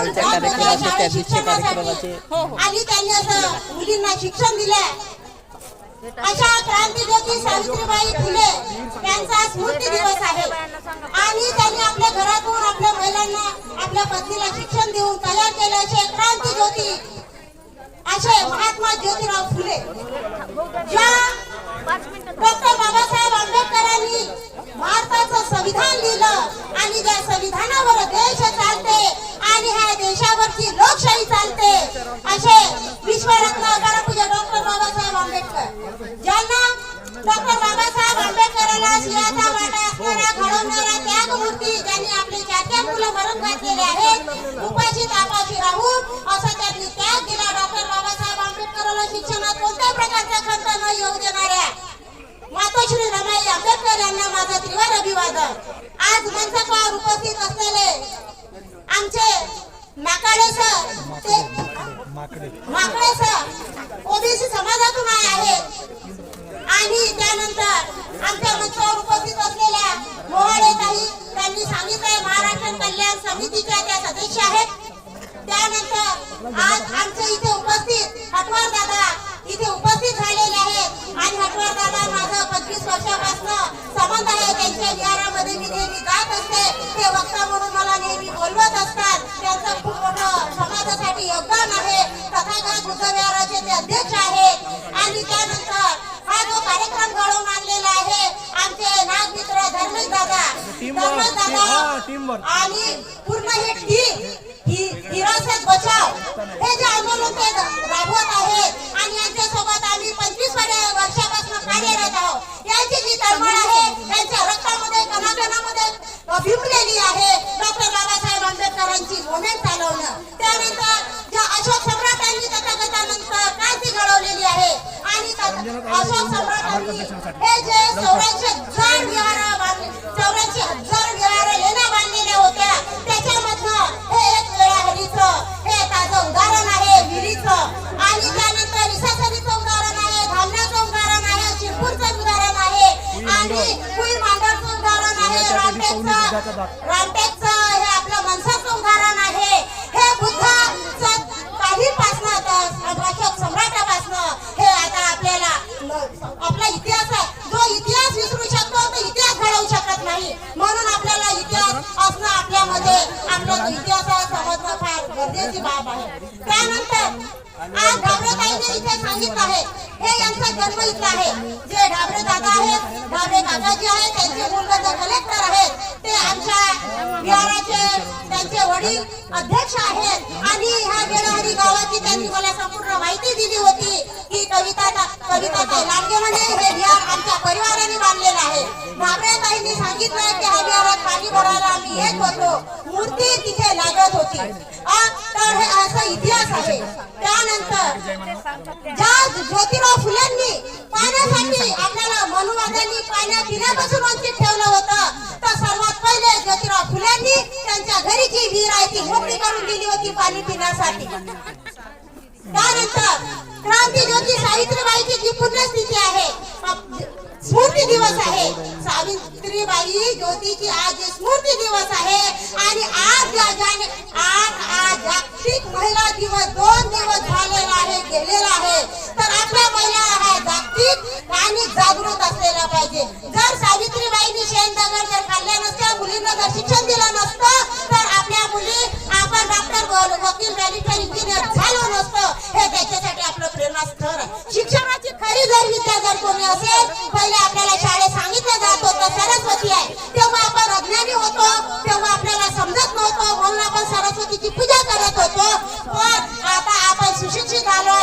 कालच्या कार्यक्रमाचे त्या दिवशी कार्यक्रमाचे आणि त्यांनी असं मुलींना शिक्षण दिलं अशा क्रांतीज्योती सावित्रीबाई फुले त्यांचा स्मृती दिवस आहे. आणि त्यांनी आपल्या घरातून आपल्या महिलांना आपल्या पत्नीला शिक्षण देऊन तयार केले असे क्रांतीज्योती असे महात्मा ज्योतिराव फुले. ज्या डॉक्टर बाबासाहेब आंबेडकरांनी भारताचं संविधान लिहिलं आणि त्या संविधानावर देश चालते आणि ह्या देशावरची लोकशाही चालते असे विश्वरत्न गणपूजा डॉक्टर बाबासाहेब आंबेडकर ज्यांना डॉक्टर बाबासाहेब आंबेडकरांना सिंहाचा वाटा असणारा घडवणारा त्यागमूर्ती ज्यांनी आपले चार चार मुलं मरण घातलेले आहेत उपाशी तापाशी राहून असा त्यांनी त्याग दिला डॉक्टर बाबासाहेब आंबेडकरांना शिक्षणात कोणत्याही प्रकारचा खर्च न येऊ देणाऱ्या मातोश्री रमाई आंबेडकर यांना माझं त्रिवार अभिवादन. आज मंचावर उपस्थित असलेले आमचे माकाडे सर ते माकडे सर ओबीसी समाजातून आहेत. आणि त्यानंतर आमच्या मंचावर उपस्थित असलेल्या मोहाडे ताई त्यांनी सांगितलं महाराष्ट्र कल्याण समितीच्या त्या सदस्य आहेत. त्यानंतर आज आमच्या इथे उपस्थित हटवार दादा इथे उपस्थित झालेले आहेत. आणि हटवार दादा माझं पंचवीस वर्षापासून संबंध आहे. त्यांच्या विहारामध्ये मी नेहमी जात असते. ते वक्ता म्हणून मला नेहमी बोलवत असतात. त्यांचं खूप मोठं समाजासाठी योगदान आहे. तथागत बुद्ध विहाराचे ते अध्यक्ष आहेत आणि त्यानंतर हा जो कार्यक्रम घडवून आणलेला आहे आमचे नागमित्र धर्मेश दादा धर्मेश दादा आणि पूर्ण हे टीम ही हिरासत बचाव हे जे आंदोलन ते राबवत आहेत आणि यांच्या सोबत आम्ही पंचवीस वर्षापासून कार्यरत आहोत. यांची जी तळमळ आहे त्यांच्या रक्तामध्ये कणाकणामध्ये भिमलेली आहे. डॉक्टर बाबासाहेब आंबेडकरांची मोमेंट चालवणं. त्यानंतर ज्या अशोक सम्राटांनी तथागतानंतर क्रांती घडवलेली आहे आणि अशोक सम्राटांनी हे जे हजार টাকা বাদ गरजेची बाब आहे. त्यानंतर आज ढाबरे ढाबरेताईने इथे सांगितलं आहे हे यांचा जन्म इथला आहे. जे ढाबरे दादा आहेत ढाबरे काकाजी आहेत त्यांचे मुलगा जे कलेक्टर आहेत ते आमच्या बिहाराचे त्यांचे वडील अध्यक्ष आहेत. आणि ह्या वेळाहरी गावाची त्यांनी मला संपूर्ण माहिती दिली होती की कविता कविता ताई लांडगे म्हणे हे बिहार आमच्या परिवाराने बांधलेलं आहे. ढाबरे ढाबरेताईंनी सांगितलं की ह्या बिहारात पाणी भरायला आम्ही येत होतो. मूर्ती तिथे लागत होती. असा इतिहास आहे त्यानंतर ज्या ज्योतिराव फुलेंनी पाण्यासाठी आपल्याला मनुवाद्यांनी पाण्या पिण्यापासून वंचित ठेवलं होतं. तर सर्वात पहिले ज्योतिराव फुलेंनी त्यांच्या घरी जी विहीर आहे ती मोकळी करून दिली होती पाणी पिण्यासाठी. आपण वकील इंजिनियर झालो नसतं हे त्याच्यासाठी आपलं प्रेरणास्थळ. शिक्षणाची खरी जर विद्या जर कोणी असेल पहिले आपल्याला शाळेत सांगितलं जात होतं सरस्वती आहे. तेव्हा आपण अज्ञानी होतो तेव्हा आपल्याला समजत नव्हतं म्हणून आपण सरस्वतीची पूजा करत होतो. पण आता आपण सुशिक्षित झालो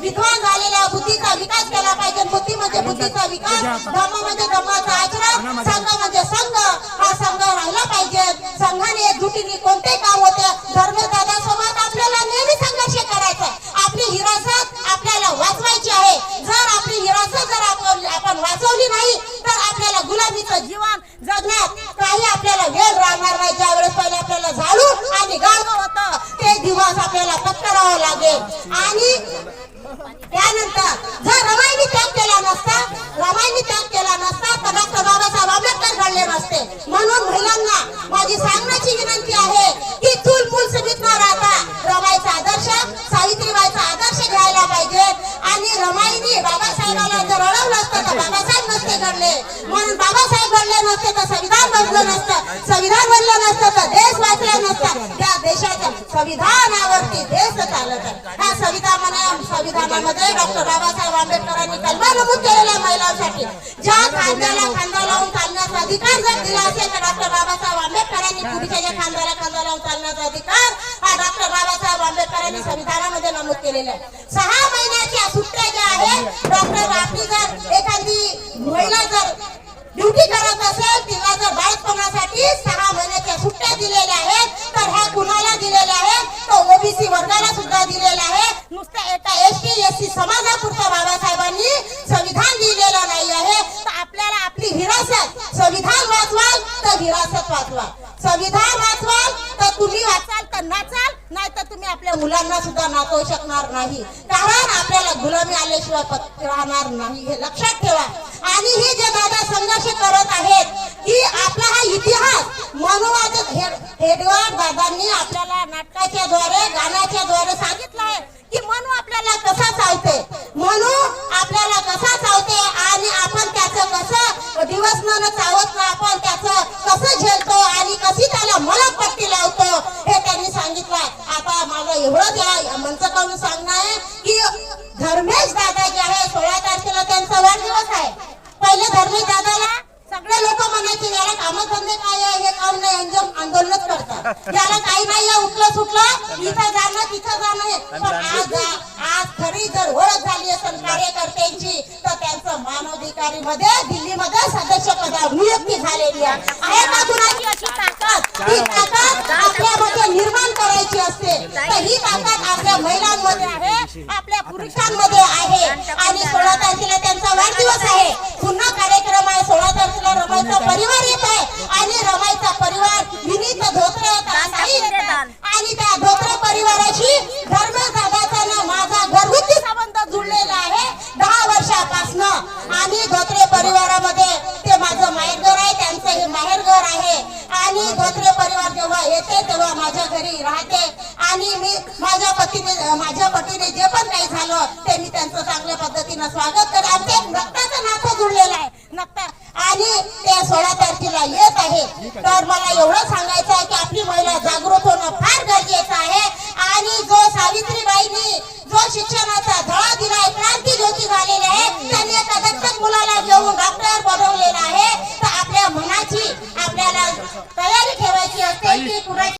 विद्वान झालेल्या बुद्धीचा विकास केला पाहिजे. बुद्धी म्हणजे बुद्धीचा विकास धर्म म्हणजे धर्माचा आचरण संघ म्हणजे संघ. हा संघ राहिला पाहिजे. संघाने एकजुटीने कोणते काम होते? धर्मदादा लागेल आणि संविधानावरती देश चालत आहे. ह्या संविधान संविधानामध्ये डॉक्टर बाबासाहेब आंबेडकरांनी कलमा नमूद केलेल्या महिलांसाठी ज्या खांद्याला खांदा लावून चालण्याचा अधिकार जर दिला असेल तर डॉक्टर बाबासाहेब आंबेडकरांनी पुरुषाच्या खांद्याला खांदा लावून चालण्याचा अधिकार हा डॉक्टर बाबासाहेब आंबेडकरांनी संविधानामध्ये नमूद केलेला आहे. सहा एस समाजापुरतं बाबासाहेबांनी संविधान लिहिलेलं नाही आहे. तर आपल्याला आपली हिरासत संविधान वाचवाल तर हिरासत वाचवा. संविधान वाचवाल तर तुम्ही वाचाल तर नाचाल नाही तर तुम्ही आपल्या मुलांना सुद्धा नाचवू शकणार नाही. कारण आपल्याला गुलामी आल्याशिवाय पत- राहणार नाही हे लक्षात ठेवा. आणि हे जे दादा संघर्ष करत आहेत की आपला हा इतिहास मनुवाद हेडवार दादांनी आपल्याला नाटकाच्या द्वारे गाण्याच्या द्वारे सांगितलं आता माझं एवढंच या मंच करून सांगणं आहे की धर्मेश दादा जे आहे सोळा तारखेला त्यांचा वाढदिवस आहे. पहिले धर्मेश दादाला सगळे लोक म्हणायचे याला कामधंदे काय आहे? हे काम नाही आंदोलनच करतात. याला काही नाही आहे, उठलं सुटलं इथं जाणं तिथं जाणं. पण आज आज खरी जर ओळख झाली असेल कार्यकर्त्यांची तर त्यांचं मानवाधिकारी मध्ये दिल्लीमध्ये सदस्य पदावर नियुक्ती झालेली आहे. का ताकद? ही ताकद महिलांमध्ये आहे आपल्या पुरुषांमध्ये आहे. आणि सोळा तारखेला त्यांचा वाढदिवस आहे. पुन्हा कार्यक्रम आहे. सोळा तारखेला रमाईचा परिवार येत आहे. आणि रमाईचा परिवार विनीत धोत्रे. आणि त्या धोत्रे परिवाराशी धर्मेश दादाचा ना माझा घरगुती संबंध जुळलेला आहे. दहा वर्षापासनं. आणि धोत्रे परिवारामध्ये ते माझं माहेरघर आहे. त्यांचं हे माहेरघर आहे. आणि धोत्रे परिवार जेव्हा येते तेव्हा माझ्या घरी राहते. आणि मी माझ्या पतीने माझ्या पतीने जे पण काही झालं ते मी त्यांचं चांगल्या पद्धतीनं स्वागत करेन. आमचं